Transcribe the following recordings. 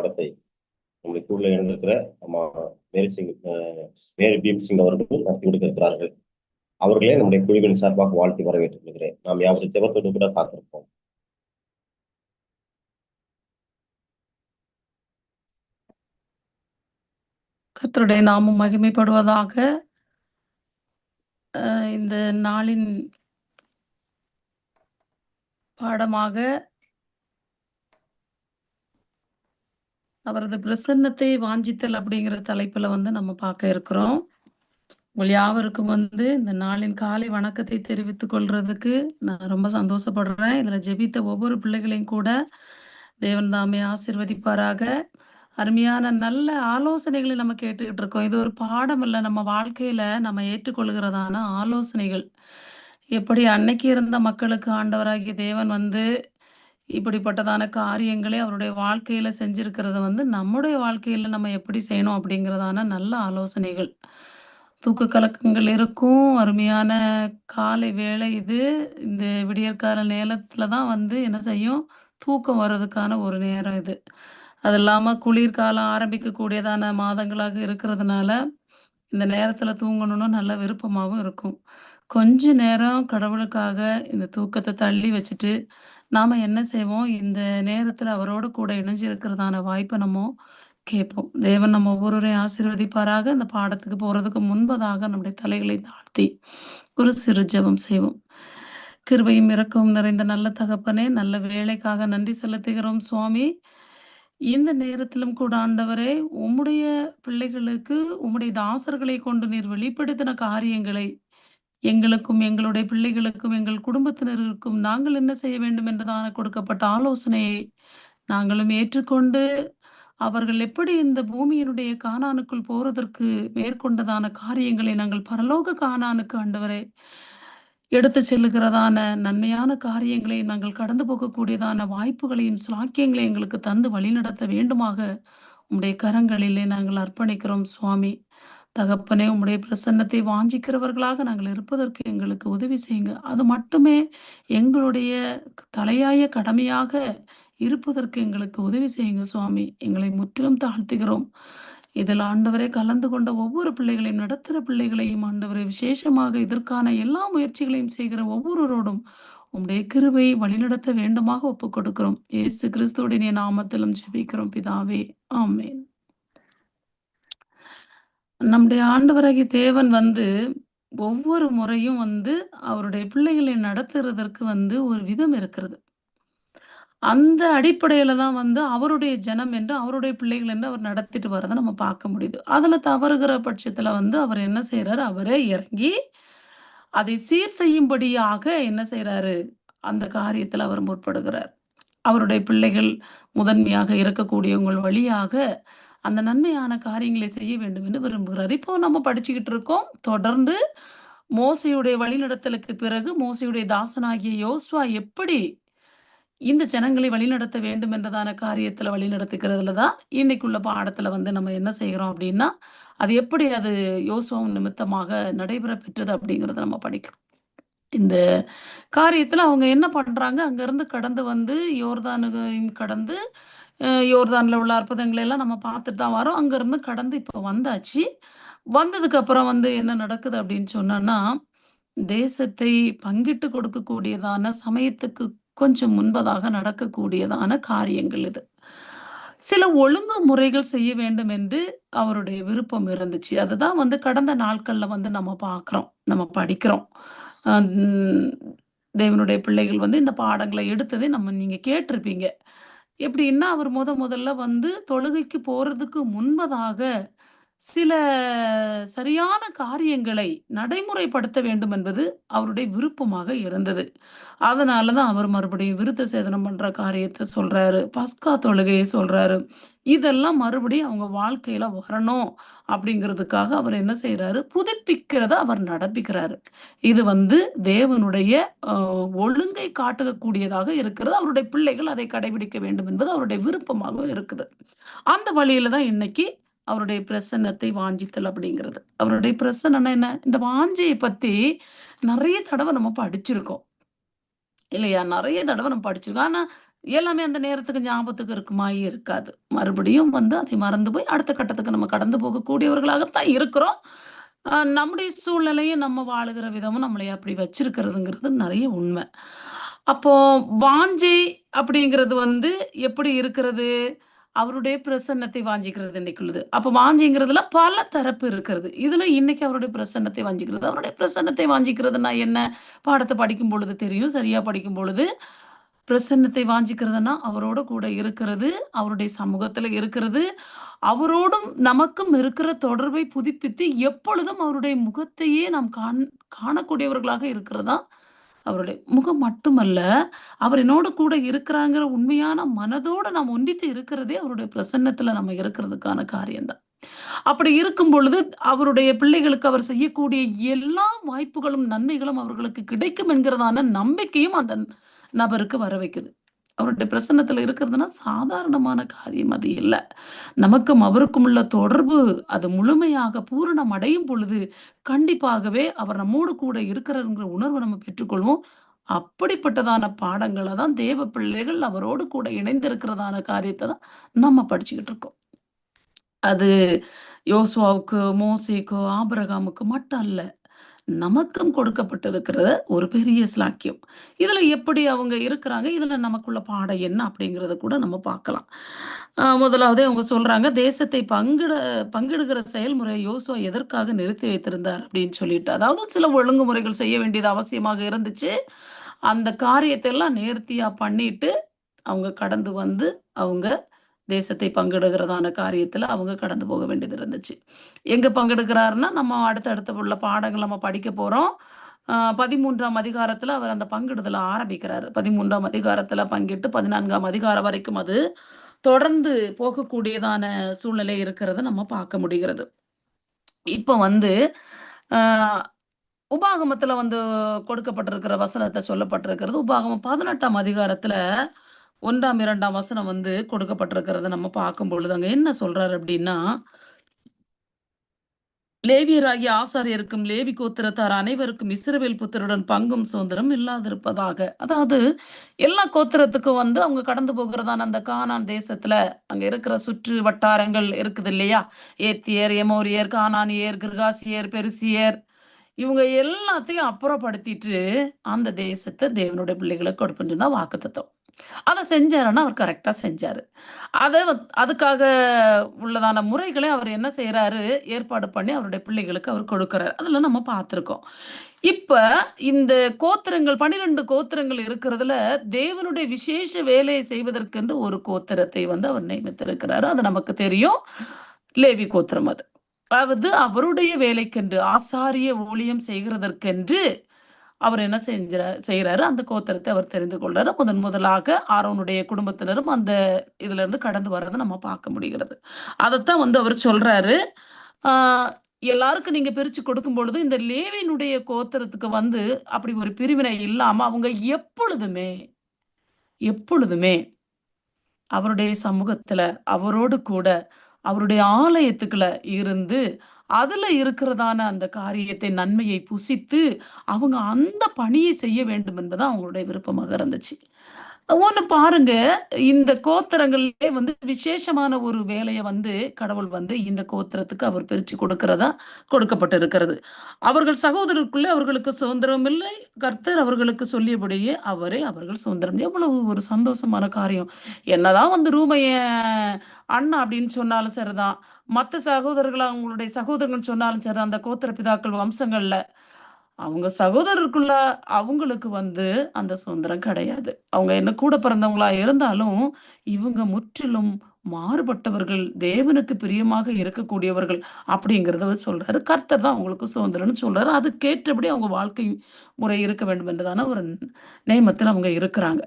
பாடத்தை நம்முடைய குழுல இணைந்திருக்கிற அம்மா மேரி சிங் மேரி பீம் சிங் அவர்கள் நடத்தி கொடுத்திருக்கிறார்கள். அவர்களே நம்முடைய குழுவின் சார்பாக வாழ்த்தி வரவேற்றுக் கொள்கிறேன் நாம் யாவது ஜெபத்தோடு கூட காத்திருப்போம். கத்தருடைய நாமும் மகிமைப்படுவதாக இந்த நாளின் பாடமாக அவரது பிரசன்னத்தை வாஞ்சித்தல் அப்படிங்கிற தலைப்புல வந்து நம்ம பார்க்க இருக்கிறோம். உங்கள் யாவருக்கும் வந்து இந்த நாளின் காலை வணக்கத்தை தெரிவித்துக் கொள்றதுக்கு நான் ரொம்ப சந்தோஷப்படுறேன். இதுல ஜெபித்த ஒவ்வொரு பிள்ளைகளையும் கூட தேவன் தாமே ஆசிர்வதிப்பாராக. அருமையான நல்ல ஆலோசனைகளை நம்ம கேட்டுக்கிட்டு இருக்கோம். இது ஒரு பாடம் இல்லை. நம்ம வாழ்க்கையில நம்ம ஏற்றுக்கொள்கிறதான ஆலோசனைகள். எப்படி அன்னைக்கு இருந்த மக்களுக்கு ஆண்டவராகிய தேவன் வந்து இப்படிப்பட்டதான காரியங்களே அவருடைய வாழ்க்கையில செஞ்சிருக்கிறத வந்து நம்முடைய வாழ்க்கையில நம்ம எப்படி செய்யணும் அப்படிங்கிறதான நல்ல ஆலோசனைகள். தூக்க கலக்கங்கள் இருக்கும். அருமையான காலை வேலை இது. இந்த விடியற்கால நேரத்துல தான் வந்து என்ன செய்யும்? தூக்கம் வர்றதுக்கான ஒரு நேரம் இது. அது இல்லாமல் குளிர்காலம் ஆரம்பிக்கக்கூடியதான மாதங்களாக இருக்கிறதுனால இந்த நேரத்தில் தூங்கணும்னு நல்ல விருப்பமாகவும் இருக்கும். கொஞ்ச நேரம் கடவுளுக்காக இந்த தூக்கத்தை தள்ளி வச்சுட்டு நாம என்ன செய்வோம்? இந்த நேரத்துல அவரோட கூட இணைஞ்சு இருக்கிறதான வாய்ப்பை நம்ம கேட்போம். தேவன் நம்ம ஒவ்வொருவரையும் ஆசீர்வதிப்பாராக. இந்த பாடத்துக்கு போறதுக்கு முன்பதாக நம்முடைய தலைகளை தாழ்த்தி ஒரு சிறு ஜபம் செய்வோம். கிருபையும் இறக்கவும் நிறைந்த நல்ல தகப்பனே நல்ல வேலைக்காக நன்றி செலுத்துகிறோம் சுவாமி. இந்த நேரத்திலும் கூட ஆண்டவரே உம்முடைய பிள்ளைகளுக்கு உம்முடைய தாசர்களை கொண்டு நீர் வெளிப்படுத்தின காரியங்களை எங்களுக்கும் எங்களுடைய பிள்ளைகளுக்கும் எங்கள் குடும்பத்தினருக்கும் நாங்கள் என்ன செய்ய வேண்டும் என்றுதான கொடுக்கப்பட்ட ஆலோசனையை நாங்களும் ஏற்றுக்கொண்டு அவர்கள் எப்படி இந்த பூமியினுடைய காணானுக்குள் போறதற்கு மேற்கொண்டதான காரியங்களை நாங்கள் பரலோக காணானுக்கு ஆண்டவரை எடுத்து செல்லுகிறதான நன்மையான காரியங்களை நாங்கள் கடந்து போகக்கூடியதான வாய்ப்புகளையும் சாக்கியங்களையும் எங்களுக்கு தந்து வழிநடத்த வேண்டுமாக உம்முடைய கரங்களிலே நாங்கள் அர்ப்பணிக்கிறோம் சுவாமி. தகப்பனே உம்முடைய பிரசன்னத்தை வாஞ்சிக்கிறவர்களாக நாங்கள் இருப்பதற்கு எங்களுக்கு உதவி செய்யுங்க. அது மட்டுமே எங்களுடைய தலையாய கடமையாக இருப்பதற்கு எங்களுக்கு உதவி செய்யுங்க சுவாமி. எங்களை முற்றிலும் தாழ்த்துகிறோம். இதில் ஆண்டவரே கலந்து கொண்ட ஒவ்வொரு பிள்ளைகளையும் நடத்துகிற பிள்ளைகளையும் ஆண்டவரை விசேஷமாக இதற்கான எல்லா முயற்சிகளையும் செய்கிற ஒவ்வொருவரோடும் உம்முடைய கிருவை வழிநடத்த வேண்டுமாக ஒப்புக் கொடுக்கிறோம் இயேசு கிறிஸ்துவடைய நாமத்திலும் ஜெபிக்கிறோம். பிதாவே ஆமேன். நம்முடைய ஆண்டவராகிய தேவன் வந்து ஒவ்வொரு முறையும் வந்து அவருடைய பிள்ளைகளை நடத்துறதற்கு வந்து ஒரு விதம் இருக்கிறது. அந்த அடிப்படையில தான் வந்து அவருடைய ஜனம் என்று அவருடைய பிள்ளைகள் என்று அவர் நடத்திட்டு வரதை நம்ம பார்க்க முடியுது. அதுல தவறுகிற பட்சத்துல வந்து அவர் என்ன செய்யறாரு அவரே இறங்கி அதை சீர் செய்யும்படியாக என்ன செய்யறாரு அந்த காரியத்துல அவர் முற்படுகிறார். அவருடைய பிள்ளைகள் முதன்மையாக இருக்கக்கூடியவங்கள் வழியாக அந்த நன்மையான காரியங்களை செய்ய வேண்டும் என்று விரும்புகிறார். இப்போ நம்ம படிச்சுக்கிட்டு இருக்கோம். தொடர்ந்து மோசையுடைய வழிநடத்தலுக்கு பிறகு மோசையுடைய தாசனாகிய யோசுவா எப்படி இந்த ஜனங்களை வழிநடத்த வேண்டும் என்றதான காரியத்தில் வழிநடத்துக்கிறதுல தான் இன்னைக்குள்ள பாடத்துல வந்து நம்ம என்ன செய்கிறோம் அப்படின்னா அது எப்படி அது யோசுவம் நிமித்தமாக நடைபெற பெற்றது அப்படிங்கிறத நம்ம படிக்கலாம். இந்த காரியத்துல அவங்க என்ன பண்றாங்க? அங்கேருந்து கடந்து வந்து யோர்தானு கடந்து யோர்தானில் உள்ள அற்புதங்களை எல்லாம் நம்ம பார்த்துட்டு தான் வரோம். அங்கேருந்து கடந்து இப்போ வந்தாச்சு. வந்ததுக்கப்புறம் வந்து என்ன நடக்குது அப்படின்னு சொன்னோன்னா தேசத்தை பங்கிட்டு கொடுக்கக்கூடியதான சமயத்துக்கு கொஞ்சம் முன்பதாக நடக்கக்கூடியதான காரியங்கள் இது. சில ஒழுங்கு முறைகள் செய்ய வேண்டும் என்று அவருடைய விருப்பம் இருந்துச்சு. அதுதான் வந்து கடந்த நாட்கள்ல வந்து நம்ம பார்க்குறோம் நம்ம படிக்கிறோம். தேவனுடைய பிள்ளைகள் வந்து இந்த பாடங்களை எடுத்ததை நம்ம நீங்க கேட்டிருப்பீங்க. எப்படின்னா அவர் முத முதல்ல வந்து தொழுகைக்கு போறதுக்கு முன்பதாக சில சரியான காரியங்களை நடைமுறைப்படுத்த வேண்டும் என்பது அவருடைய விருப்பமாக இருந்தது. அதனால தான் அவர் மறுபடியும் விருத்த சேதனம் பண்ற காரியத்தை சொல்றாரு பஸ்கா தொழுகையை சொல்றாரு. இதெல்லாம் மறுபடியும் அவங்க வாழ்க்கையில வரணும் அப்படிங்கிறதுக்காக அவர் என்ன செய்யறாரு புதுப்பிக்கிறத அவர் நடப்பிக்கிறாரு. இது வந்து தேவனுடைய ஒழுங்கை காட்டக்கூடியதாக இருக்கிறது. அவருடைய பிள்ளைகள் அதை கடைபிடிக்க வேண்டும் என்பது அவருடைய விருப்பமாக இருக்குது. அந்த வழியில தான் இன்னைக்கு அவருடைய பிரசன்னத்தை வாஞ்சித்தல் அப்படிங்கிறது அவருடைய பிரசன்னா என்ன இந்த வாஞ்சையை பத்தி நிறைய தடவை நம்ம படிச்சிருக்கோம் இல்லையா நிறைய தடவை நம்ம படிச்சிருக்கோம் ஆனா எல்லாமே அந்த நேரத்துக்கு ஞாபகத்துக்கு இருக்குமா? இருக்காது. மறுபடியும் வந்து அதை மறந்து போய் அடுத்த கட்டத்துக்கு நம்ம கடந்து போகக்கூடியவர்களாகத்தான் இருக்கிறோம். நம்முடைய சூழ்நிலையும் நம்ம வாழுகிற விதமும் நம்மளை அப்படி வச்சிருக்கிறதுங்கிறது நிறைய உண்மை. அப்போ வாஞ்சை அப்படிங்கிறது வந்து எப்படி இருக்கிறது? அவருடைய பிரசன்னத்தை வாஞ்சிக்கிறது இன்னைக்குள்ளது. அப்ப வாஞ்சிங்கிறதுல பல தரப்பு இருக்கிறது. இதுல இன்னைக்கு அவருடைய பிரசன்னத்தை வாஞ்சிக்கிறது. அவருடைய பிரசன்னத்தை வாஞ்சிக்கிறதுன்னா என்ன? பாடத்தை படிக்கும் பொழுது தெரியும். சரியா படிக்கும் பொழுது, பிரசன்னத்தை வாஞ்சிக்கிறதுன்னா, அவரோட கூட இருக்கிறது, அவருடைய சமூகத்துல இருக்கிறது, அவரோடும் நமக்கும் இருக்கிற தொடர்பை புதுப்பித்து எப்பொழுதும் அவருடைய முகத்தையே நாம் காண் காணக்கூடியவர்களாக இருக்கிறதா தான் அவருடைய முகம் மட்டுமல்ல, அவர் என்னோட கூட இருக்கிறாங்கிற உண்மையான மனதோடு நாம் ஒன்றித்து இருக்கிறதே அவருடைய பிரசன்னத்தில் நம்ம இருக்கிறதுக்கான காரியம் தான். அப்படி இருக்கும் பொழுது, அவருடைய பிள்ளைகளுக்கு அவர் செய்யக்கூடிய எல்லா வாய்ப்புகளும், நன்மைகளும் அவர்களுக்கு கிடைக்கும் என்கிறதான நம்பிக்கையும் அந்த நபருக்கு வர வைக்குது. அவருடைய பிரசன்னத்தில் இருக்கிறதுனா சாதாரணமான காரியம் அது இல்லை நமக்கும் அவருக்கும் உள்ள தொடர்பு அது முழுமையாக பூரணம் அடையும் பொழுது, கண்டிப்பாகவே அவர் நம்மோடு கூட இருக்கிறங்கிற உணர்வை நம்ம பெற்றுக்கொள்வோம். அப்படிப்பட்டதான பாடங்களை தான் தேவ பிள்ளைகள் அவரோடு கூட இணைந்திருக்கிறதான காரியத்தை தான் நம்ம படிச்சுக்கிட்டு இருக்கோம். அது யோசுவாவுக்கு, மோசேக்கு, ஆபரகாமுக்கு மட்டும் அல்ல. நமக்கும் கொடுக்கப்பட்டிருக்கிற ஒரு பெரிய ஸ்லாக்கியம். இதில் எப்படி அவங்க இருக்கிறாங்க? இதில் நமக்குள்ள பாடம் என்ன? அப்படிங்கிறத கூட நம்ம பார்க்கலாம். முதலாவது அவங்க சொல்கிறாங்க தேசத்தை பங்கிட பங்கிடுகிற செயல்முறையை யோசுவா எதற்காக நிறுத்தி வைத்திருந்தார் அப்படின்னு சொல்லிட்டு. அதாவது சில ஒழுங்குமுறைகள் செய்ய வேண்டியது அவசியமாக இருந்துச்சு. அந்த காரியத்தை எல்லாம் நேர்த்தியாக பண்ணிட்டு, அவங்க கடந்து வந்து, அவங்க தேசத்தை பங்கெடுக்கிறதான காரியத்தில் அவங்க கடந்து போக வேண்டியது இருந்துச்சு. எங்கே பங்கெடுக்கிறாருன்னா, நம்ம அடுத்தடுத்து உள்ள பாடங்கள் நம்ம படிக்க போகிறோம் பதிமூன்றாம் அதிகாரத்தில் அவர் அந்த பங்கெடுதல ஆரம்பிக்கிறாரு. பதிமூன்றாம் அதிகாரத்தில் பங்கிட்டு 14ஆம் அதிகாரம் வரைக்கும் அது தொடர்ந்து போகக்கூடியதான சூழ்நிலை இருக்கிறத நம்ம பார்க்க முடிகிறது. இப்போ வந்து உபாகமத்தில் வந்து கொடுக்கப்பட்டிருக்கிற வசனத்தை சொல்லப்பட்டிருக்கிறது. உபாகமம் பதினெட்டாம் அதிகாரத்தில் 1ஆம், 2ஆம் வசனம் வந்து கொடுக்கப்பட்டிருக்கிறத நம்ம பார்க்கும் பொழுது, அங்க என்ன சொல்றாரு அப்படின்னா லேவியராகிய ஆசாரியருக்கும், லேவி கோத்திரத்தார் அனைவருக்கும் இஸ்ரவேல் புத்திரருடன் பங்கும் சுதந்திரம் இல்லாதிருப்பதாக. அதாவது எல்லா கோத்திரத்துக்கும் வந்து அவங்க கடந்து போகிறதான அந்த கானான் தேசத்துல, அங்க இருக்கிற சுற்று வட்டாரங்கள் இருக்குது இல்லையா? ஏத்தியர், எமோரியர், கானானியர், கிர்காசியர், பெருசியர் இவங்க எல்லாத்தையும் அப்புறப்படுத்திட்டு, அந்த தேசத்தை தேவனுடைய பிள்ளைகளுக்கு கொடுப்பின்னு தான் வாக்குத்தத்தம். அதை செஞ்சாருன்னா, அவர் கரெக்டாக செஞ்சார் அதை அதுக்காக உள்ளதான முறைகளை அவர் என்ன செய்கிறாரு ஏற்பாடு பண்ணி அவருடைய பிள்ளைகளுக்கு அவர் கொடுக்குறாரு அதில் நம்ம பார்த்துருக்கோம் இப்போ இந்த கோத்திரங்கள் 12 கோத்திரங்கள் இருக்கிறதுல, தேவனுடைய விசேஷ வேலையை செய்வதற்கென்று ஒரு கோத்திரத்தை வந்து அவர் நியமித்திருக்கிறாரு. அது நமக்கு தெரியும். லேவி கோத்திரம் அது. அதாவது அவருடைய வேலைக்கென்று, ஆசாரிய ஊழியம் செய்கிறதற்கென்று அவர் என்ன செஞ்சா செய்கிறாரு அந்த கோத்திரத்தை அவர் தெரிந்து கொள்றாரு. முதன் முதலாக ஆரோனுடைய குடும்பத்தினரும் அந்த இதிலிருந்து கடந்து வர்றத நம்ம பார்க்க முடிகிறது. அதைத்தான் வந்து அவர் சொல்றாரு. எல்லாருக்கும் நீங்க பிரிச்சு கொடுக்கும் பொழுது, இந்த லேவியினுடைய கோத்திரத்துக்கு வந்து அப்படி ஒரு பிரிவினை இல்லாம, அவங்க எப்பொழுதுமே எப்பொழுதுமே அவருடைய சமூகத்துல, அவரோடு கூட, அவருடைய ஆலயத்துக்குள்ள இருந்து, அதுல இருக்கிறதான அந்த காரியத்தை, நன்மையை புசித்து, அவங்க அந்த பணியை செய்ய வேண்டும் என்பது அவங்களுடைய விருப்பமாக இருந்துச்சு. ஒன்று பாருங்க, இந்த கோத்திரங்கள்லே வந்து விசேஷமான ஒரு வேலையை வந்து கடவுள் வந்து இந்த கோத்திரத்துக்கு அவர் பிரித்து கொடுக்கிறதா கொடுக்கப்பட்டிருக்கிறது. அவர்கள் சகோதரருக்குள்ளே அவர்களுக்கு சுதந்திரம் இல்லை. கர்த்தர் அவர்களுக்கு சொல்லியபடியே அவரே அவர்கள் சுதந்திரம். எவ்வளவு ஒரு சந்தோஷமான காரியம். என்னதான் வந்து ரூமைய அண்ணா அப்படின்னு சொன்னாலும் சரிதான். மற்ற சகோதரர்கள் அவங்களுடைய சகோதரர்கள் சொன்னாலும் சரிதான். அந்த கோத்திர பிதாக்கள் வம்சங்களில் அவங்க சகோதரருக்குள்ள அவங்களுக்கு வந்து அந்த சுதந்திரம் கிடையாது. அவங்க என்ன கூட பிறந்தவங்களா இருந்தாலும், இவங்க முற்றிலும் மாறுபட்டவர்கள், தேவனுக்கு பிரியமாக இருக்கக்கூடியவர்கள் அப்படிங்கிறத சொல்றாரு. கர்த்தர் தான் அவங்களுக்கு சுதந்திரம்னு சொல்றாரு. அதுக்கேற்றபடி அவங்க வாழ்க்கை முறை இருக்க வேண்டும் என்றதான ஒரு நேமத்தில் அவங்க இருக்கிறாங்க.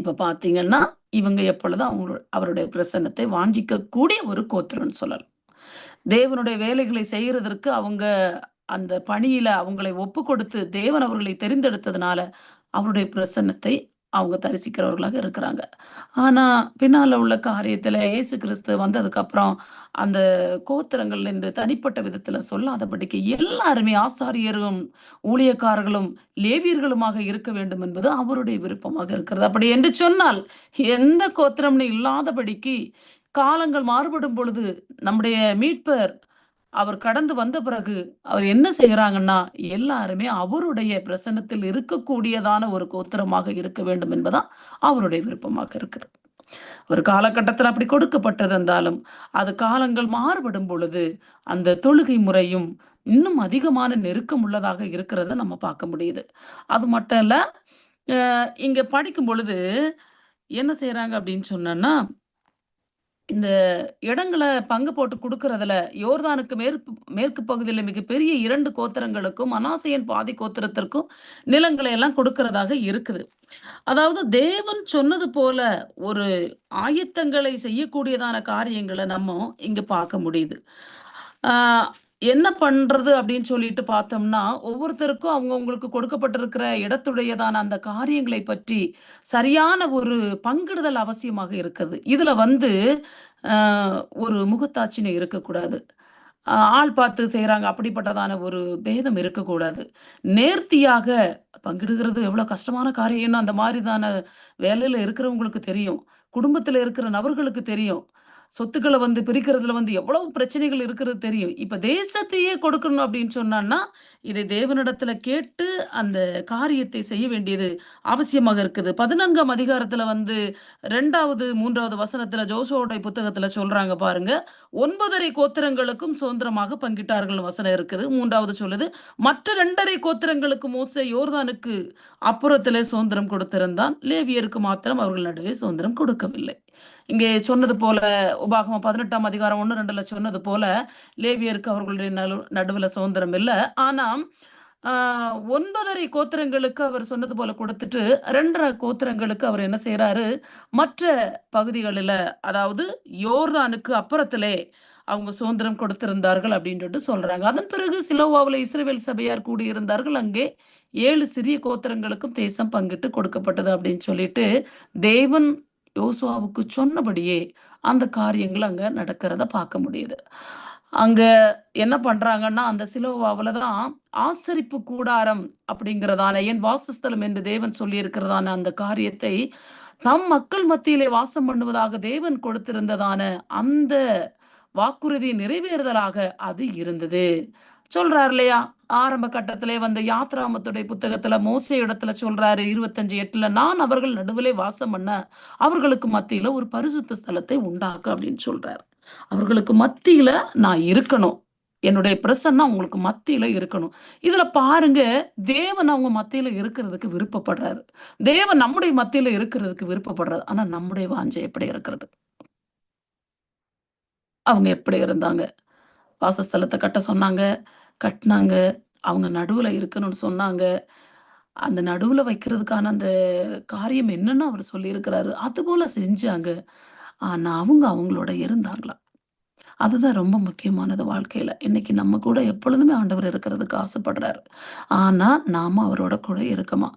இப்ப பாத்தீங்கன்னா இவங்க எப்பொழுதும் அவங்களோட அவருடைய பிரசன்னத்தை வாஞ்சிக்கக்கூடிய ஒரு கோத்திரம்னு சொல்லலாம். தேவனுடைய வேலைகளை செய்றதற்கு அவங்க அந்த பணியில அவங்களை ஒப்பு கொடுத்து தேவன் அவர்களை தெரிந்தெடுத்ததுனால, அவருடைய பிரசன்னத்தை அவங்க தரிசிக்கிறவர்களாக இருக்கிறாங்க. ஆனா, பின்னால உள்ள காரியத்துல ஏசு கிறிஸ்து வந்ததுக்கப்புறம், அந்த கோத்திரங்கள் என்று தனிப்பட்ட விதத்துல சொல்லாதபடிக்கு எல்லாருமே ஆசாரியரும், ஊழியக்காரர்களும், லேவியர்களுமாக இருக்க வேண்டும் என்பது அவருடைய விருப்பமாக இருக்கிறது. அப்படி என்று சொன்னால், எந்த கோத்திரம்னு இல்லாதபடிக்கு காலங்கள் மாறுபடும் பொழுது, நம்முடைய மீட்பர் அவர் கடந்து வந்த பிறகு, அவர் என்ன செய்கிறாங்கன்னா எல்லாருமே அவருடைய பிரசன்னத்தில் இருக்கக்கூடியதான ஒரு கோத்திரமாக இருக்க வேண்டும் என்பதான் அவருடைய விருப்பமாக இருக்குது. ஒரு காலகட்டத்தில் அப்படி கொடுக்கப்பட்டிருந்தாலும், அது காலங்கள் மாறுபடும் பொழுது, அந்த தொழுகை முறையும் இன்னும் அதிகமான நெருக்கம் உள்ளதாக இருக்கிறத நம்ம பார்க்க முடியுது. அது மட்டும் இல்லை இங்கே படிக்கும் பொழுது என்ன செய்கிறாங்க அப்படின்னு சொன்னோன்னா இந்த இடங்களை பங்கு போட்டு கொடுக்கறதுல யோர்தானுக்கு மேற்கு மேற்கு பகுதியில் மிகப்பெரிய இரண்டு கோத்திரங்களுக்கும், மனாசேயின் பாதி கோத்திரத்திற்கும் நிலங்களை எல்லாம் கொடுக்கறதாக இருக்குது. அதாவது தேவன் சொன்னது போல ஒரு ஆயத்தங்களை செய்யக்கூடியதான காரியங்களை நம்ம இங்க பார்க்க முடியுது. என்ன பண்றது அப்படின்னு சொல்லிட்டு பார்த்தோம்னா, ஒவ்வொருத்தருக்கும் அவங்கவுங்களுக்கு கொடுக்கப்பட்டிருக்கிற இடத்துடையதான அந்த காரியங்களை பற்றி சரியான ஒரு பங்கிடுதல் அவசியமாக இருக்குது. இதுல வந்து ஒரு முகத்தாட்சினை இருக்கக்கூடாது. ஆள் பார்த்து செய்கிறாங்க அப்படிப்பட்டதான ஒரு பேதம் இருக்கக்கூடாது. நேர்த்தியாக பங்கிடுகிறது எவ்வளோ கஷ்டமான காரியம்னு அந்த மாதிரிதான வேலையில் இருக்கிறவங்களுக்கு தெரியும். குடும்பத்தில் இருக்கிற நபர்களுக்கு தெரியும். சொத்துக்களை வந்து பிரிக்கிறதுல வந்து எவ்வளவு பிரச்சனைகள் இருக்கிறது தெரியும். இப்ப தேசத்தையே கொடுக்கணும் அப்படின்னு சொன்னான்னா, இதை தேவனிடத்துல கேட்டு அந்த காரியத்தை செய்ய வேண்டியது அவசியமாக இருக்குது. 14ஆம் அதிகாரத்துல வந்து 2வது, 3வது வசனத்துல ஜோசோடை புத்தகத்துல சொல்றாங்க பாருங்க. ஒன்பதரை கோத்திரங்களுக்கும் சுதந்திரமாக பங்கிட்டார்கள் வசனம் இருக்குது. மூன்றாவது சொல்லுது, மற்ற ரெண்டரை கோத்திரங்களுக்கு மோச யோர்தானுக்கு அப்புறத்திலே சுதந்திரம் கொடுத்திருந்தான். லேவியருக்கு மாத்திரம் அவர்கள் நடுவே சுதந்திரம் கொடுக்கவில்லை. இங்கே சொன்னது போல உபாகம பதினெட்டாம் அதிகாரம் 1, 2ல சொன்னது போல, லேவியருக்கு அவர்களுடைய நடு நடுவில் சுதந்திரம் இல்லை ஆனால் ஒன்பதரை கோத்திரங்களுக்கு அவர் சொன்னது போல கொடுத்துட்டு ரெண்டரை கோத்திரங்களுக்கு அவர் என்ன செய்கிறாரு மற்ற பகுதிகளில் அதாவது யோர்தானுக்கு அப்புறத்திலே அவங்க சுதந்திரம் கொடுத்திருந்தார்கள் அப்படின்ட்டு சொல்றாங்க. அதன் பிறகு சிலோவாவில் இஸ்ரேல் சபையார் கூடியிருந்தார்கள். அங்கே ஏழு சிறிய கோத்திரங்களுக்கும் தேசம் பங்கிட்டு கொடுக்கப்பட்டது அப்படின்னு சொல்லிட்டு, தேவன் யோசுவாவுக்கு சொன்னபடியே அந்த காரியங்கள் அங்கே நடக்கிறத பார்க்க முடியுது. அங்க என்ன பண்றாங்கன்னா, அந்த சிலோவாவில் தான் ஆசரிப்பு கூடாரம் அப்படிங்கிறதான என் வாசஸ்தலம் என்று தேவன் சொல்லியிருக்கிறதான அந்த காரியத்தை, தம் மக்கள் மத்தியிலே வாசம் பண்ணுவதாக தேவன் கொடுத்திருந்ததான அந்த வாக்குறுதி நிறைவேறுதலாக அது இருந்தது. சொல்றார் இல்லையா? ஆரம்ப கட்டத்திலே வந்து யாத்ராமத்துடைய புத்தகத்துல மோசே இடத்துல சொல்றாரு 25:8ல நான் அவர்கள் நடுவிலே வாசம் பண்ண, அவர்களுக்கு மத்தியில ஒரு பரிசுத்த ஸ்தலத்தை உண்டாக்கு அப்படின்னு சொல்றாரு. அவர்களுக்கு மத்தியில நான் இருக்கணும். என்னுடைய பிரசன்னா அவங்களுக்கு மத்தியில இருக்கணும். இதுல பாருங்க, தேவன் அவங்க மத்தியில இருக்கிறதுக்கு விருப்பப்படுறாரு. தேவன் நம்முடைய மத்தியில இருக்கிறதுக்கு விருப்பப்படுறாரு. ஆனா நம்முடைய வாஞ்சை எப்படி இருக்கிறது? அவங்க எப்படி இருந்தாங்க? வாசஸ்தலத்தை கட்ட சொன்னாங்க, கட்டினாங்க அவங்க நடுவில் இருக்கணும்னு சொன்னாங்க. அந்த நடுவில் வைக்கிறதுக்கான அந்த காரியம் என்னன்னு அவர் சொல்லியிருக்கிறாரு. அதுபோல செஞ்சாங்க. ஆனால் அவங்க அவங்களோட இருந்தாங்களா? அதுதான் ரொம்ப முக்கியமானது வாழ்க்கையில் இன்னைக்கு நம்ம கூட எப்பொழுதுமே ஆண்டவர் இருக்கிறதுக்கு ஆசைப்படுறாரு. ஆனால் நாம் அவரோட கூட இருக்கமா?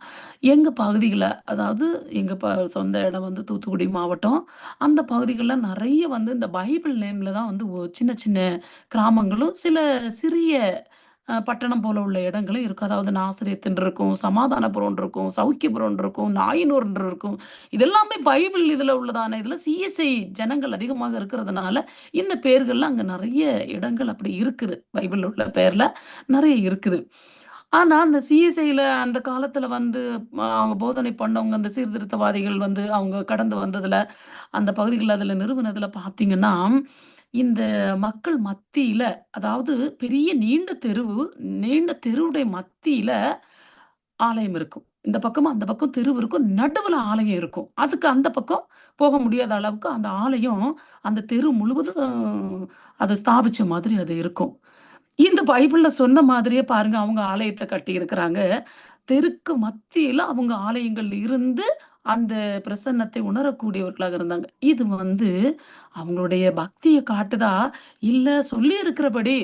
எங்கள் பகுதிகளில் அதாவது எங்கள் ப சொந்த இடம் வந்து தூத்துக்குடி மாவட்டம். அந்த பகுதிகளில் நிறைய வந்து இந்த பைபிள் நேமில் தான் வந்து சின்ன சின்ன கிராமங்களும், சில சிறிய பட்டணம் போல உள்ள இடங்களும் இருக்கும். அதாவது நாசிரியத்தின் இருக்கும், சமாதானபுரம் இருக்கும், சௌக்கியபுரம் இருக்கும், நாயினூர் இருக்கும். இதெல்லாமே பைபிள் இதில் உள்ளதான இதில் சிஎஸ்ஐ ஜனங்கள் அதிகமாக இருக்கிறதுனால, இந்த பேர்கள்லாம் அங்கே நிறைய இடங்கள் அப்படி இருக்குது. பைபிள் உள்ள பேரில் நிறைய இருக்குது. ஆனால் அந்த சிஎஸ்ஐயில் அந்த காலத்தில் வந்து அவங்க போதனை பண்ணவங்க, அந்த சீர்திருத்தவாதிகள் வந்து அவங்க கடந்து வந்ததில் அந்த பகுதிகளில் அதில் நிறுவனத்தில் பார்த்தீங்கன்னா, இந்த மக்கள் மத்தியில அதாவது பெரிய நீண்ட தெருவு, நீண்ட தெருவுடைய மத்தியில ஆலயம் இருக்கும். இந்த பக்கமும், அந்த பக்கம் தெருவு இருக்கும். நடுவில் ஆலயம் இருக்கும். அதுக்கு அந்த பக்கம் போக முடியாத அளவுக்கு அந்த ஆலயம், அந்த தெரு முழுவதும் அதை ஸ்தாபிச்ச மாதிரி அது இருக்கும். இந்த பைபிள்ல சொன்ன மாதிரியே பாருங்க, அவங்க ஆலயத்தை கட்டி இருக்கிறாங்க தெருக்கு மத்தியில அவங்க ஆலயங்கள் இருந்து, அந்த பிரசன்னத்தை உணரக்கூடியவர்களாக இருந்தாங்க. இது வந்து அவங்களுடைய பக்தியை காட்டுதா? இல்ல சொல்லியிருக்கிறபடி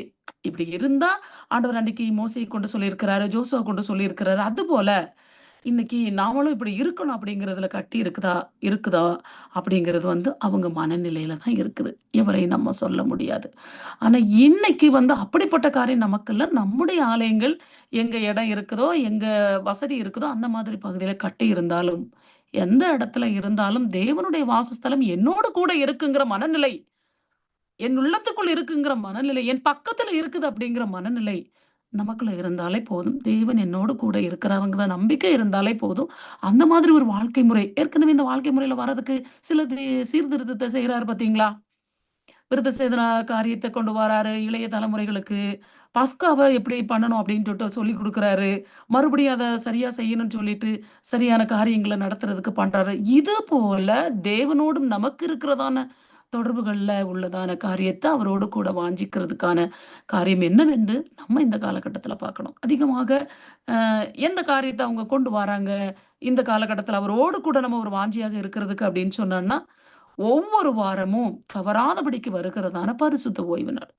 இப்படி இருந்தா ஆண்டவர் அன்னைக்கு மோசையை கொண்டு சொல்லியிருக்கிறாரு, ஜோசுவா கொண்டு சொல்லியிருக்கிறாரு. அது போல இன்னைக்கு நாமளும் இப்படி இருக்கணும் அப்படிங்கிறதுல கட்டி இருக்குதா இருக்குதா அப்படிங்கிறது வந்து அவங்க மனநிலையில தான் இருக்குது இவரை நம்ம சொல்ல முடியாது ஆனா இன்னைக்கு வந்து அப்படிப்பட்ட காரியம் நமக்கு நம்முடைய ஆலயங்கள் எங்க இடம் இருக்குதோ எங்க வசதி இருக்குதோ அந்த மாதிரி பகுதியில கட்டி இருந்தாலும் எந்த இடத்துல இருந்தாலும் தேவனுடைய வாசஸ்தலம் என்னோடு கூட இருக்குங்கிற மனநிலை என் உள்ளத்துக்குள் இருக்குங்கிற மனநிலை என் பக்கத்துல இருக்குது அப்படிங்கிற மனநிலை நமக்குள்ள இருந்தாலே போதும். தேவன் என்னோடு கூட இருக்கிறாருங்கிற நம்பிக்கை இருந்தாலே போதும். அந்த மாதிரி ஒரு வாழ்க்கை முறை ஏற்கனவே இந்த வாழ்க்கை முறையில வர்றதுக்கு சில சீர்திருத்தத்தை செய்யறாரு பாத்தீங்களா? விருத்த சேதன காரியத்தை கொண்டு வராரு இளைய தலைமுறைகளுக்கு. பஸ்காவை எப்படி பண்ணணும் அப்படின்ட்டு சொல்லி கொடுக்குறாரு. மறுபடியும் அதை சரியாக செய்யணும்னு சொல்லிட்டு சரியான காரியங்களை நடத்துறதுக்கு பண்ணுறாரு இது போல தேவனோடும் நமக்கு இருக்கிறதான தொடர்புகளில் உள்ளதான காரியத்தை அவரோடு கூட வாஞ்சிக்கிறதுக்கான காரியம் என்னவென்று நம்ம இந்த காலகட்டத்தில் பார்க்கணும். அதிகமாக எந்த காரியத்தை அவங்க கொண்டு வராங்க? இந்த காலகட்டத்தில் அவரோடு கூட நம்ம ஒரு வாஞ்சியாக இருக்கிறதுக்கு அப்படின்னு சொன்னோம்னா ஒவ்வொரு வாரமும் தவறாதபடிக்கு வருகிறதான பரிசுத்த ஓய்வு நாள்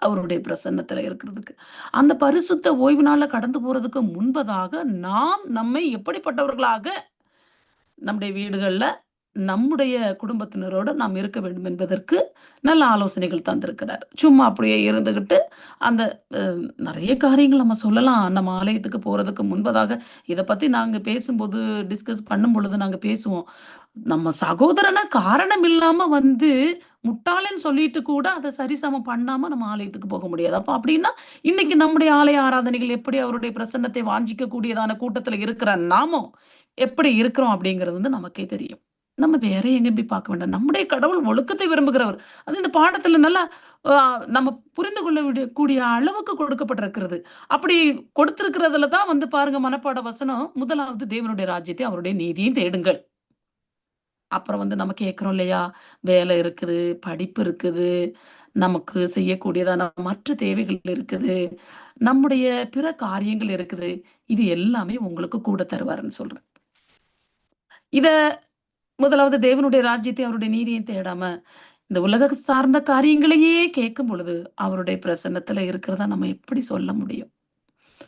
அவருடைய பிரசன்னத்துல இருக்கிறதுக்கு. அந்த பரிசுத்த ஓய்வு நாள்ல கடந்து போறதுக்கு முன்பதாக நாம் நம்மை எப்படிப்பட்டவர்களாக நம்முடைய வீடுகள்ல நம்முடைய குடும்பத்தினரோடு நாம் இருக்க வேண்டும் என்பதற்கு நல்ல ஆலோசனைகள் தந்திருக்கிறார். சும்மா அப்படியே இருந்துக்கிட்டு அந்த நிறைய காரியங்கள் நம்ம சொல்லலாம். நம்ம ஆலயத்துக்கு போகிறதுக்கு முன்பதாக இதை பற்றி நாங்கள் பேசும்போது டிஸ்கஸ் பண்ணும் பொழுது நாங்கள் பேசுவோம். நம்ம சகோதரனை காரணம் இல்லாமல் வந்து முட்டாளன்னு சொல்லிட்டு கூட அதை சரிசமம் பண்ணாமல் நம்ம ஆலயத்துக்கு போக முடியாது. அப்போ அப்படின்னா இன்னைக்கு நம்முடைய ஆலய ஆராதனைகள் எப்படி அவருடைய பிரசன்னத்தை வாஞ்சிக்க கூடியதான கூட்டத்தில் இருக்கிற நாமும் எப்படி இருக்கிறோம் அப்படிங்கிறது வந்து நமக்கே தெரியும். நம்ம வேற எங்க போய் பார்க்க வேண்டாம். நம்முடைய கடவுள் ஒழுக்கத்தை விரும்புகிறவர். அது இந்த பாடத்துல நல்லா நம்ம புரிந்து கொள்ள விட- கூடிய அளவுக்கு கொடுக்கப்பட்டிருக்கிறது. அப்படி கொடுத்திருக்கிறதுல தான் வந்து பாருங்க மனப்பாட வசனம் முதலாவது தேவனுடைய ராஜ்யத்தை அவருடைய நீதியும் தேடுங்கள். அப்புறம் வந்து நம்ம கேட்குறோம் இல்லையா? வேலை இருக்குது படிப்பு இருக்குது நமக்கு செய்யக்கூடியதான மற்ற தேவைகள் இருக்குது நம்முடைய பிற காரியங்கள் இருக்குது இது எல்லாமே உங்களுக்கு கூட தருவாருன்னு சொல்றேன். இத முதலாவது தேவனுடைய ராஜ்யத்தை அவருடைய நீதியை தேடாம இந்த உலக சார்ந்த காரியங்களையே கேட்கும் பொழுது அவருடைய பிரசன்னத்துல இருக்கிறதா நம்ம எப்படி சொல்ல முடியும்?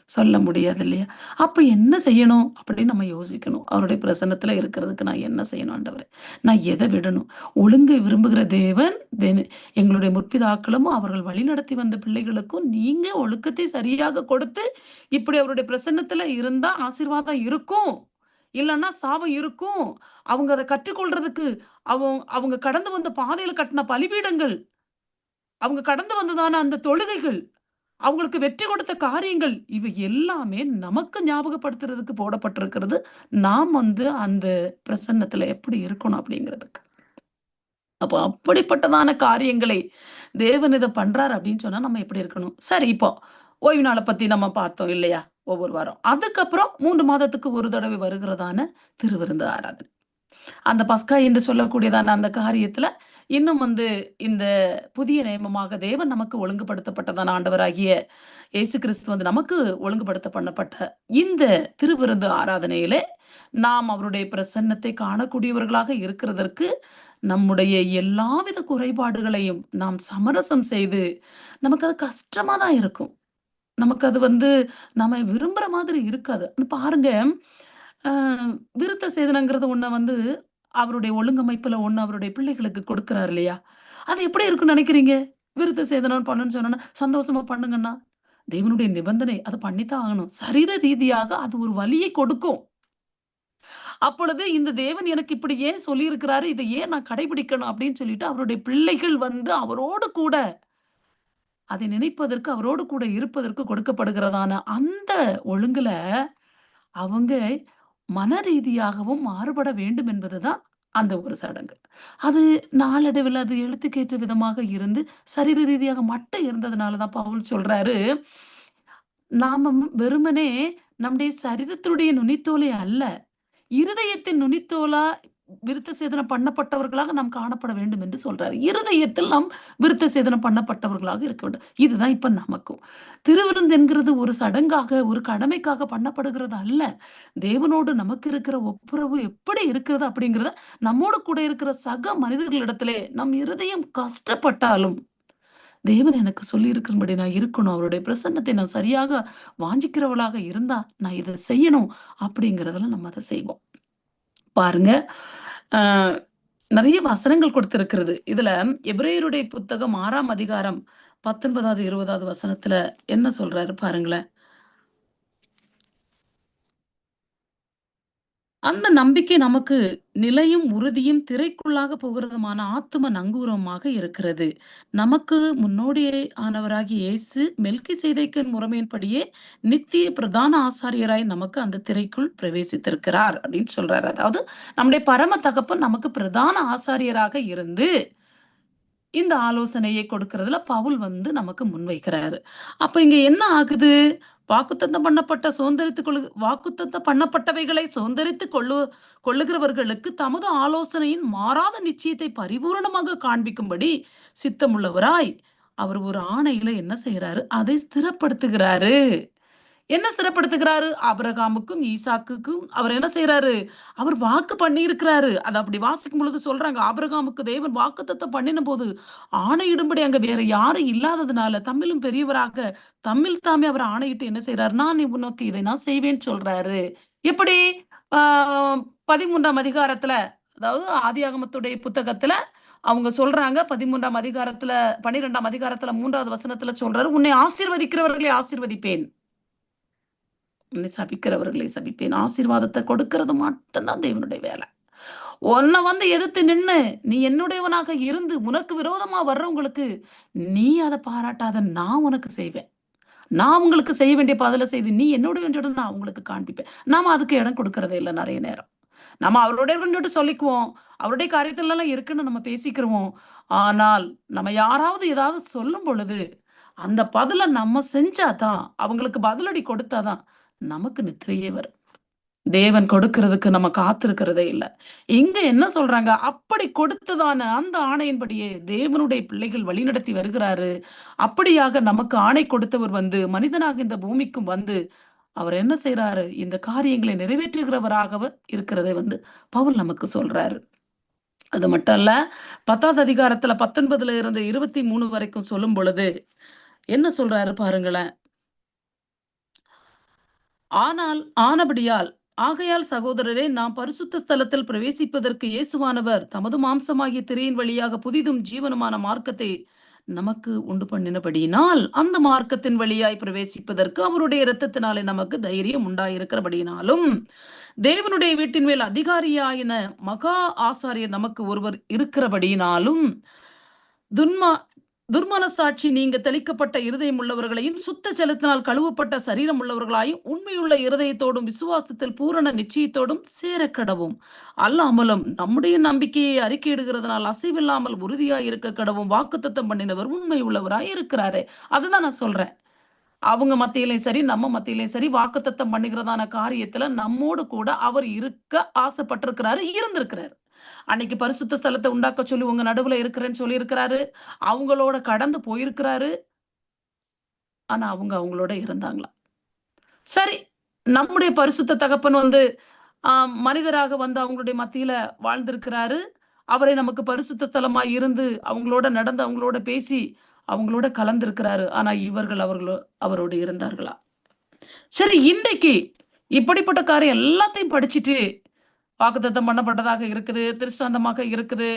சொல்ல முடியாது இல்லையா? அப்ப என்ன செய்யணும் அப்படின்னு நம்ம யோசிக்கணும். அவருடைய பிரசன்னத்துல இருக்கிறதுக்கு நான் என்ன செய்யணும் ஆண்டவரே? நான் எதை விடணும்? ஒழுங்கை விரும்புகிற தேவன் தென் எங்களுடைய முற்பிதாக்களும் அவர்கள் வழிநடத்தி வந்த பிள்ளைகளுக்கும் நீங்க ஒழுக்கத்தை சரியாக கொடுத்து இப்படி அவருடைய பிரசன்னத்துல இருந்தா ஆசீர்வாதம் இருக்கும். இல்லைன்னா சாபம் இருக்கும். அவங்க அதை கற்றுக்கொள்றதுக்கு அவங்க அவங்க கடந்து வந்த பாதையில் கட்டின பலிபீடங்கள் அவங்க கடந்து வந்ததான அந்த தொழுகைகள் அவங்களுக்கு வெற்றி கொடுத்த காரியங்கள் இவை எல்லாமே நமக்கு ஞாபகப்படுத்துறதுக்கு போடப்பட்டிருக்கிறது. நாம் வந்து அந்த பிரசன்னத்துல எப்படி இருக்கணும் அப்படிங்கிறதுக்கு. அப்போ அப்படிப்பட்டதான காரியங்களை தேவன் இதை பண்றாரு அப்படின்னு சொன்னா நம்ம எப்படி இருக்கணும்? சரி இப்போ ஓய்வு நாளை பத்தி நம்ம பார்த்தோம் இல்லையா? ஒவ்வொரு வாரம். அதுக்கப்புறம் மூன்று மாதத்துக்கு ஒரு தடவை வருகிறதான திருவிருந்து ஆராதனை. அந்த பஸ்கா என்று சொல்லக்கூடியதான அந்த காரியத்துல இன்னும் வந்து இந்த புதிய நியமமாக தேவன் நமக்கு ஒழுங்குபடுத்தப்பட்டதான ஆண்டவராகிய இயேசு கிறிஸ்து வந்து நமக்கு ஒழுங்குபடுத்த பண்ணப்பட்ட இந்த திருவிருந்து ஆராதனையிலே நாம் அவருடைய பிரசன்னத்தை காணக்கூடியவர்களாக இருக்கிறதற்கு நம்முடைய எல்லாவித குறைபாடுகளையும் நாம் சமரசம் செய்து நமக்கு அது கஷ்டமா தான் இருக்கும். நமக்கு அது வந்து நம்ம விரும்புற மாதிரி இருக்காது. அது பாருங்க. ஆஹ் விருத்த சேதனங்கிறது ஒன்றை வந்து அவருடைய ஒழுங்கமைப்புல ஒன்று அவருடைய பிள்ளைகளுக்கு கொடுக்குறாரு இல்லையா? அது எப்படி இருக்குன்னு நினைக்கிறீங்க? விருத்த சேதனம் பண்ணுன்னு சொன்னா சந்தோஷமா பண்ணுங்கன்னா? தேவனுடைய நிபந்தனை அதை பண்ணித்தான் ஆகணும். சரீர ரீதியாக அது ஒரு வலியை கொடுக்கும். அப்பொழுது இந்த தேவன் எனக்கு இப்படி ஏன் சொல்லியிருக்கிறாரு? இதை ஏன் நான் கடைபிடிக்கணும் அப்படின்னு சொல்லிட்டு அவருடைய பிள்ளைகள் வந்து அவரோடு கூட அதை நினைப்பதற்கு அவரோடு கூட இருப்பதற்கு கொடுக்கப்படுகிறதான அந்த ஒழுங்குல அவங்க மன ரீதியாகவும் மாறுபட வேண்டும் என்பதுதான் அந்த ஒரு சடங்கு. அது நாளடைவில் அது எழுத்துக்கேற்ற விதமாக இருந்து சரீர ரீதியாக மட்டும் இருந்ததுனால தான் பவுல் சொல்றாரு நாம வெறுமனே நம்முடைய சரீரத்தினுடைய நுனித்தோலை அல்ல இருதயத்தின் நுனித்தோலா விருத்த சேதனம் பண்ணப்பட்டவர்களாக நாம் காணப்பட வேண்டும் என்று சொல்றாரு இருதயத்தில் நாம் விருத்த சேதனம் பண்ணப்பட்டவர்களாக இருக்க வேண்டும் இதுதான் இப்ப நமக்கும் திருவிருந்து என்கிறது ஒரு சடங்காக ஒரு கடமைக்காக பண்ணப்படுகிறது அல்ல தேவனோடு நமக்கு இருக்கிற ஒப்புரவு எப்படி இருக்கிறது அப்படிங்கிறத நம்மோடு கூட இருக்கிற சக மனிதர்களிடத்திலே நம் இருதயம் கஷ்டப்பட்டாலும் தேவன் எனக்கு சொல்லியிருக்கிறபடி நான் இருக்கணும். அவருடைய பிரசன்னத்தை நான் சரியாக வாஞ்சிக்கிறவளாக இருந்தா, நான் இதை செய்யணும் அப்படிங்கிறதுல நம்ம அதை செய்வோம். பாருங்க, நிறைய வசனங்கள் கொடுத்திருக்கிறது. இதுல எபிரேயருடைய புத்தகம் ஆறாம் அதிகாரம் 19வது, 20வது வசனத்துல என்ன சொல்றாரு பாருங்களேன். அந்த நம்பிக்கை நமக்கு நிலையும், உறுதியும், திரைக்குள்ளாக போகிறதுமான ஆத்தும நங்கூரமாக இருக்கிறது. நமக்கு முன்னோடியே ஆனவராகி இயேசு மெல்கிசேதேக்கின் முறைமையின்படியே நித்திய பிரதான ஆசாரியராய் நமக்கு அந்த திரைக்குள் பிரவேசித்திருக்கிறார் அப்படின்னு சொல்றாரு. அதாவது நம்முடைய பரம தகப்பன் நமக்கு பிரதான ஆசாரியராக இருந்து இந்த ஆலோசனையை கொடுக்கறதுல பவுல் வந்து நமக்கு முன்வைக்கிறாரு. அப்ப இங்க என்ன ஆகுது? வாக்குத்தத்தம் பண்ணப்பட்ட சுதந்தரித்துக் கொள்ளு வாக்குத்தத்தம் பண்ணப்பட்டவைகளை சுதந்திரித்து கொள்ளு கொள்ளுகிறவர்களுக்கு தமது ஆலோசனையின் மாறாத நிச்சயத்தை பரிபூரணமாக காண்பிக்கும்படி சித்தமுள்ளவராய், அவர் ஒரு ஆணையில என்ன செய்யறாரு அதை ஸ்திரப்படுத்துகிறாரு. என்ன ஸ்திரப்படுத்துகிறாரு? ஆபரகாமுக்கும் ஈசாக்குக்கும் அவர் என்ன செய்யறாரு அவர் வாக்கு பண்ணியிருக்கிறாரு. அதை அப்படி வாசிக்கும் பொழுது சொல்றாங்க, ஆபரகாமுக்கு தேவன் பண்ணினும் போது ஆணையிடும்படி அங்க வேற யாரும் இல்லாததுனால, தமிழும் பெரியவராக தமிழ் தாமே அவர் ஆணையிட்டு என்ன செய்யறாரு நான் உனக்கு இதை நான் செய்வேன்னு சொல்றாரு. எப்படி? பதிமூன்றாம் அதிகாரத்துல, அதாவது ஆதியாகமத்துடைய புத்தகத்துல அவங்க சொல்றாங்க 13ஆம் அதிகாரத்துல 12ஆம் அதிகாரத்துல மூன்றாவது வசனத்துல சொல்றாரு, "உன்னை ஆசீர்வதிக்கிறவர்களை ஆசீர்வதிப்பேன்." உன்னை சபிக்கிறவர்களை சபிப்பேன். ஆசீர்வாதத்தை கொடுக்கறது மட்டும்தான் தேவனுடைய வேலை உன்னை வந்து எதிர்த்து நின்று நீ என்னுடையவனாக இருந்து, உனக்கு விரோதமா வர்றவங்களுக்கு, நீ அதை பாராட்டாத, நான் உனக்கு செய்வேன். நான் உங்களுக்கு செய்ய வேண்டிய பதில செய்து, நீ என்னுடையவன்னு நான் உங்களுக்கு காண்பிப்பேன். நாம் அதுக்கு இடம் கொடுக்கறதே இல்லை நிறைய நேரம். நம்ம அவருடைய சொல்லிட்டு சொல்லிக்குவோம். அவருடைய காரியத்திலலாம் இருக்குன்னு நம்ம பேசிக்கிறோம் ஆனால், நம்ம யாராவது ஏதாவது சொல்லும் பொழுது, அந்த பதில நம்ம செஞ்சாதான் அவங்களுக்கு பதிலடி கொடுத்தாதான் நமக்கு நித்திரையே வரும். தேவன் கொடுக்கிறதுக்கு நம்ம காத்திருக்கிறதே இல்லை இங்க என்ன சொல்றாங்க? அப்படி கொடுத்ததான அந்த ஆணையின்படியே தேவனுடைய பிள்ளைகள் வழிநடத்தி வருகிறாரு. அப்படியாக நமக்கு ஆணை கொடுத்தவர் வந்து, மனிதனாக இந்த பூமிக்கும் வந்து, அவர் என்ன செய்யறாரு இந்த காரியங்களை நிறைவேற்றுகிறவராக இருக்கிறதை வந்து பவுல் நமக்கு சொல்றாரு. அது மட்டும் அல்ல, 10வது அதிகாரத்துல 19ல இருந்து 23 வரைக்கும் சொல்லும் பொழுது, என்ன சொல்றாரு பாருங்களேன். ஆனால் ஆனபடியால் ஆகையால் சகோதரரே, நாம் பரிசுத்த ஸ்தலத்தில் பிரவேசிப்பதற்கு இயேசுவானவர் தமது மாம்சமாகிய திரையின் வழியாக புதிதும் ஜீவனுமான மார்க்கத்தை நமக்கு உண்டு பண்ணினபடியினால், அந்த மார்க்கத்தின் வழியாய் பிரவேசிப்பதற்கு அவருடைய இரத்தத்தினாலே நமக்கு தைரியம் உண்டாயிருக்கிறபடியினாலும், தேவனுடைய வீட்டின் மேல் அதிகாரியாயின மகா ஆசாரியர் நமக்கு ஒருவர் இருக்கிறபடியினாலும், துன்மா துர்மனசாட்சி நீங்க தெளிக்கப்பட்ட இருதயம் உள்ளவர்களையும், சுத்த செலுத்தினால் கழுவப்பட்ட சரீரம் உள்ளவர்களாயும், உண்மையுள்ள இருதயத்தோடும், விசுவாசத்தில் பூரண நிச்சயத்தோடும் சேரக்கடவும். அல்லாமலும் நம்முடைய நம்பிக்கையை அறிக்கையிடுகிறதுனால் அசைவில்லாமல் உறுதியாய் இருக்க கடவும். வாக்குத்தத்தம் பண்ணினவர் உண்மை உள்ளவராய் இருக்கிறாரு அதுதான் நான் சொல்றேன். அவங்க மத்தியிலையும் சரி, நம்ம மத்தியிலையும் சரி, வாக்குத்தத்தம் பண்ணுகிறதான காரியத்துல நம்மோடு கூட அவர் இருக்க ஆசைப்பட்டிருக்கிறாரு, இருந்திருக்கிறாரு. அன்னைக்கு பரிசுத்த ஸ்தலத்தை உண்டாக்க சொல்லி உங்க நடுவுல இருக்கிறேன்னு சொல்லியிருக்கிறாரு. அவங்களோட கடந்து போயிருக்கிறாரு. ஆனா, அவங்க அவங்களோட இருந்தாங்களா? சரி, நம்முடைய பரிசுத்த தகப்பன் வந்து மனிதராக வந்து அவங்களுடைய மத்தியில வாழ்ந்திருக்கிறாரு. அவரை நமக்கு பரிசுத்த ஸ்தலமா இருந்து, அவங்களோட நடந்து, அவங்களோட பேசி, அவங்களோட கலந்திருக்கிறாரு. ஆனா, இவர்கள் அவர்களோ அவரோடு இருந்தார்களா? சரி, இன்றைக்கு இப்படிப்பட்ட காரியம் எல்லாத்தையும் படிச்சுட்டு, வாக்குத்தத்தம் பண்ணப்பட்டதாக இருக்குது, திருஷ்டாந்தமாக இருக்குது.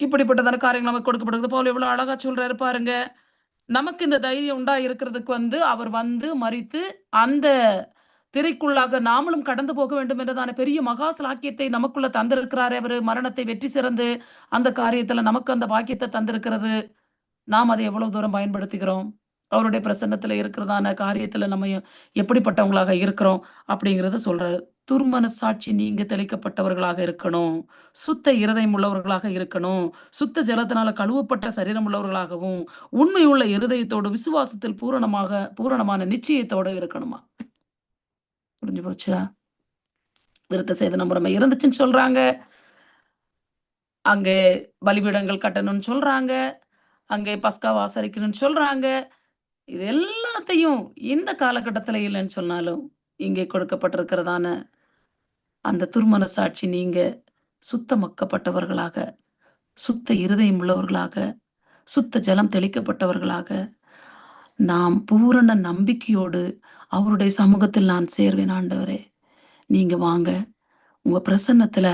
இப்படிப்பட்டதான காரியங்கள் நமக்கு கொடுக்கப்படுகிறது. பவுல் எவ்வளவு அழகா சொல்றாரு பாருங்க. நமக்கு இந்த தைரியம் உண்டா இருக்கிறதுக்கு வந்து, அவர் வந்து மறித்து அந்த திரைக்குள்ளாக நாமளும் கடந்து போக வேண்டும் என்றதான பெரிய மகா சிலாக்கியத்தை நமக்குள்ள தந்திருக்கிறாரு அவரு. மரணத்தை வெற்றி சிறந்து, அந்த காரியத்துல நமக்கு அந்த பாக்கியத்தை தந்திருக்கிறது. நாம் அதை எவ்வளவு தூரம் பயன்படுத்துகிறோம்? அவருடைய பிரசன்னத்துல இருக்கிறதான காரியத்துல நம்ம எப்படிப்பட்டவங்களாக இருக்கிறோம்? அப்படிங்கிறத சொல்றாரு. துர்மனசாட்சி நீங்க தெளிக்கப்பட்டவர்களாக இருக்கணும். சுத்த இருதயம் உள்ளவர்களாக இருக்கணும். சுத்த ஜலத்தினால கழுவப்பட்ட சரீரம் உள்ளவர்களாகவும், உண்மையுள்ள இருதயத்தோடு, விசுவாசத்தில் பூரணமாக பூரணமான நிச்சயத்தோட இருக்கணுமா? புரிஞ்சு போச்சா? விருத்த செய்த நம்புறமை இருந்துச்சுன்னு சொல்றாங்க. அங்கே பலிபீடங்கள் கட்டணும்னு சொல்றாங்க. அங்கே பஸ்கா ஆசரிக்கணும்னு சொல்றாங்க. இது எல்லாத்தையும் இந்த காலகட்டத்தில் இல்லைன்னு சொன்னாலும், இங்கே கொடுக்கப்பட்டிருக்கிறதான அந்த துர்மனசாட்சி நீங்க சுத்தமாக்கப்பட்டவர்களாக, சுத்த இருதயம் உள்ளவர்களாக, சுத்த ஜலம் தெளிக்கப்பட்டவர்களாக நாம் பூரண நம்பிக்கையோடு அவருடைய சமூகத்தில் நான் சேர்வேன் ஆண்டவரே. நீங்க வாங்க. உங்க பிரசன்னத்துல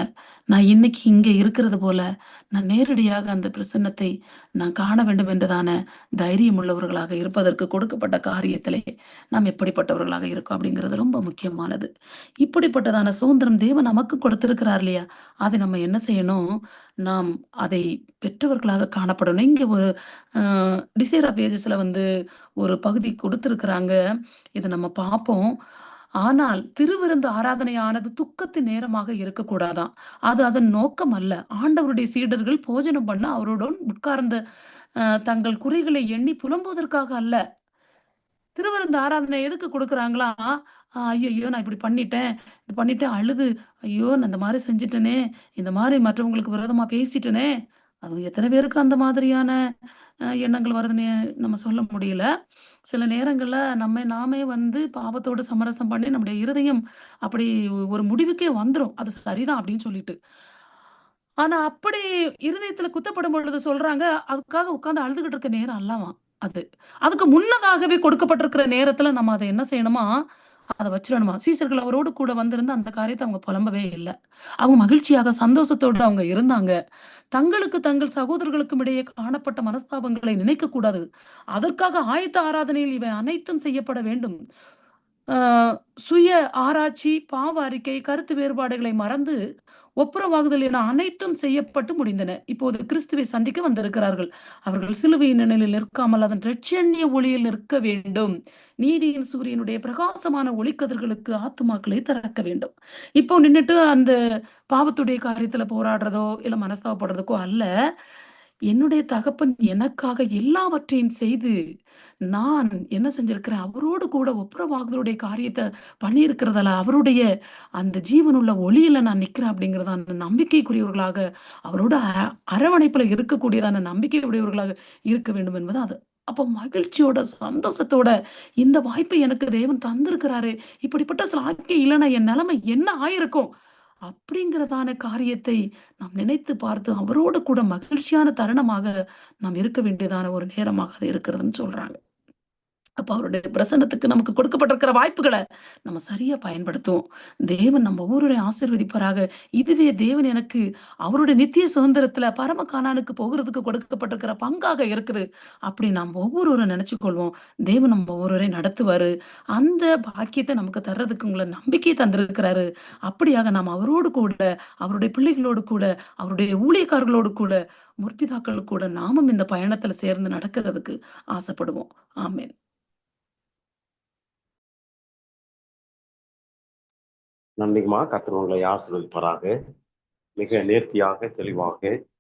நான் இன்னைக்கு இங்க இருக்கிறது போல நான் நேரடியாக அந்த பிரசன்னத்தை நான் காண வேண்டும் என்றதான தைரியம் உள்ளவர்களாக இருப்பதற்கு கொடுக்கப்பட்ட காரியத்திலே நாம் எப்படிப்பட்டவர்களாக இருக்கோம் அப்படிங்கிறது ரொம்ப முக்கியமானது. இப்படிப்பட்டதான சுதந்திரம் தேவன் நமக்கு கொடுத்திருக்கிறார் இல்லையா? அதை நம்ம என்ன செய்யணும்? நாம் அதை பெற்றவர்களாக காணப்படணும். இங்கே ஒரு டிசைர் ஆஃப் ஏஜஸ்ல வந்து ஒரு பகுதி கொடுத்துருக்குறாங்க. இதை நம்ம பார்ப்போம். ஆனால் திருவிருந்து ஆராதனையானது துக்கத்தின் நேரமாக இருக்கக்கூடாதான். அது அதன் நோக்கம் அல்ல. ஆண்டவருடைய சீடர்கள் போஜனம் பண்ண அவருடன் உட்கார்ந்த தங்கள் குறைகளை எண்ணி புலம்புவதற்காக அல்ல. திருவருந்து ஆராதனை எதுக்கு கொடுக்குறாங்களா? ஐயோ நான் இப்படி பண்ணிட்டேன். இது பண்ணிட்டேன் அழுது. ஐயோ நான் இந்த மாதிரி செஞ்சிட்டனே. இந்த மாதிரி மற்றவங்களுக்கு விரோதமா பேசிட்டேனே. அது எத்தனை பேருக்கு அந்த மாதிரியான எண்ணங்கள் வருதுன்னு நம்ம சொல்ல முடியல. சில நேரங்கள்ல நம்ம நாமே வந்து பாவத்தோடு சமரசம் பண்ணி நம்முடைய இருதயம் அப்படி ஒரு முடிவுக்கே வந்துடும் அது சரிதான் அப்படின்னு சொல்லிட்டு. ஆனா அப்படி இருதயத்துல குத்தப்படும் பொழுது சொல்றாங்க அதுக்காக உட்காந்து அழுதுகிட்டு இருக்க நேரம் அல்லவா அது? அதுக்கு முன்னதாகவே கொடுக்கப்பட்டிருக்கிற நேரத்துல நம்ம அதை என்ன செய்யணுமா? அதை வச்சிடணுமா? சீசர்கள் அவரோடு கூட வந்திருந்து அந்த காரியத்தை அவங்க புலம்பவே இல்லை. அவங்க மகிழ்ச்சியாக சந்தோஷத்தோடு அவங்க இருந்தாங்க. தங்களுக்கு தங்கள் சகோதரர்களுக்கும் இடையே காணப்பட்ட மனஸ்தாபங்களை நினைக்க கூடாது. அதற்காக ஆயத்த ஆராதனையில் இவை அனைத்தும் செய்யப்பட வேண்டும். ஆஹ் சுய ஆராய்ச்சி பாவ அறிக்கை கருத்து வேறுபாடுகளை மறந்து ஒப்புரவாகுதல் என அனைத்தும் செய்யப்பட்டு முடிந்தன. இப்போது கிறிஸ்துவை சந்திக்க வந்திருக்கிறார்கள். அவர்கள் சிலுவையின் நிலையில் நிற்காமல் அதன் ரட்சண்ய ஒளியில் நிற்க வேண்டும். நீதியின் சூரியனுடைய பிரகாசமான ஒளிக்கதிர்களுக்கு ஆத்துமாக்களை திறக்க வேண்டும். இப்போ நின்னுட்டு அந்த பாவத்துடைய காரியத்துல போராடுறதோ இல்ல மனஸ்தாபப்படுறதுக்கோ அல்ல. என்னுடைய தகப்பன் எனக்காக எல்லாவற்றையும் செய்து நான் என்ன செஞ்சிருக்கிறேன்? அவரோடு கூட ஒப்புரவாகுதலுடைய காரியத்தை பண்ணியிருக்கிறதால அவருடைய அந்த ஜீவனுள்ள ஒளியில நான் நிக்கிறேன் அப்படிங்கிறத அந்த நம்பிக்கைக்குரியவர்களாக அவரோட அ- அரவணைப்புல இருக்கக்கூடியதான நம்பிக்கை உடையவர்களாக இருக்க வேண்டும் என்பது அது. அப்போ மகிழ்ச்சியோட சந்தோஷத்தோட இந்த வாய்ப்பை எனக்கு தேவன் தந்திருக்கிறாரு. இப்படிப்பட்ட சாக்கியம் இல்லைன்னா என் நிலைமை என்ன ஆயிருக்கும்? அப்படிங்கிறதான காரியத்தை நாம் நினைத்து பார்த்து அவரோடு கூட மகிழ்ச்சியான தருணமாக நாம் இருக்க வேண்டியதான ஒரு நேரமாக அது இருக்கிறதுன்னு சொல்றாங்க. அப்ப அவருடைய பிரசன்னத்துக்கு நமக்கு கொடுக்கப்பட்டிருக்கிற வாய்ப்புகளை நம்ம சரியா பயன்படுத்துவோம். தேவன் நம்ம ஒவ்வொருவரையும் ஆசிர்வதிப்பாராக. இதுவே தேவன் எனக்கு அவருடைய நித்திய சுதந்திரத்துல பரம கானானுக்கு போகிறதுக்கு கொடுக்கப்பட்டிருக்கிற பங்காக இருக்குது அப்படி நாம் ஒவ்வொருவரும் நினைச்சு கொள்வோம் தேவன் நம்ம ஒவ்வொருவரையும் நடத்துவாரு. அந்த பாக்கியத்தை நமக்கு தர்றதுக்கு உங்களை நம்பிக்கை தந்திருக்கிறாரு. அப்படியாக நாம் அவரோடு கூட அவருடைய பிள்ளைகளோடு கூட அவருடைய ஊழியக்காரர்களோடு கூட முற்பிதாக்கள் கூட நாமும் இந்த பயணத்துல சேர்ந்து நடக்கிறதுக்கு ஆசைப்படுவோம். ஆமேன். நன்றிமா கர்த்தர் உங்களை ஆசீர்வதிப்பாராக. மிக நேர்த்தியாக தெளிவாக.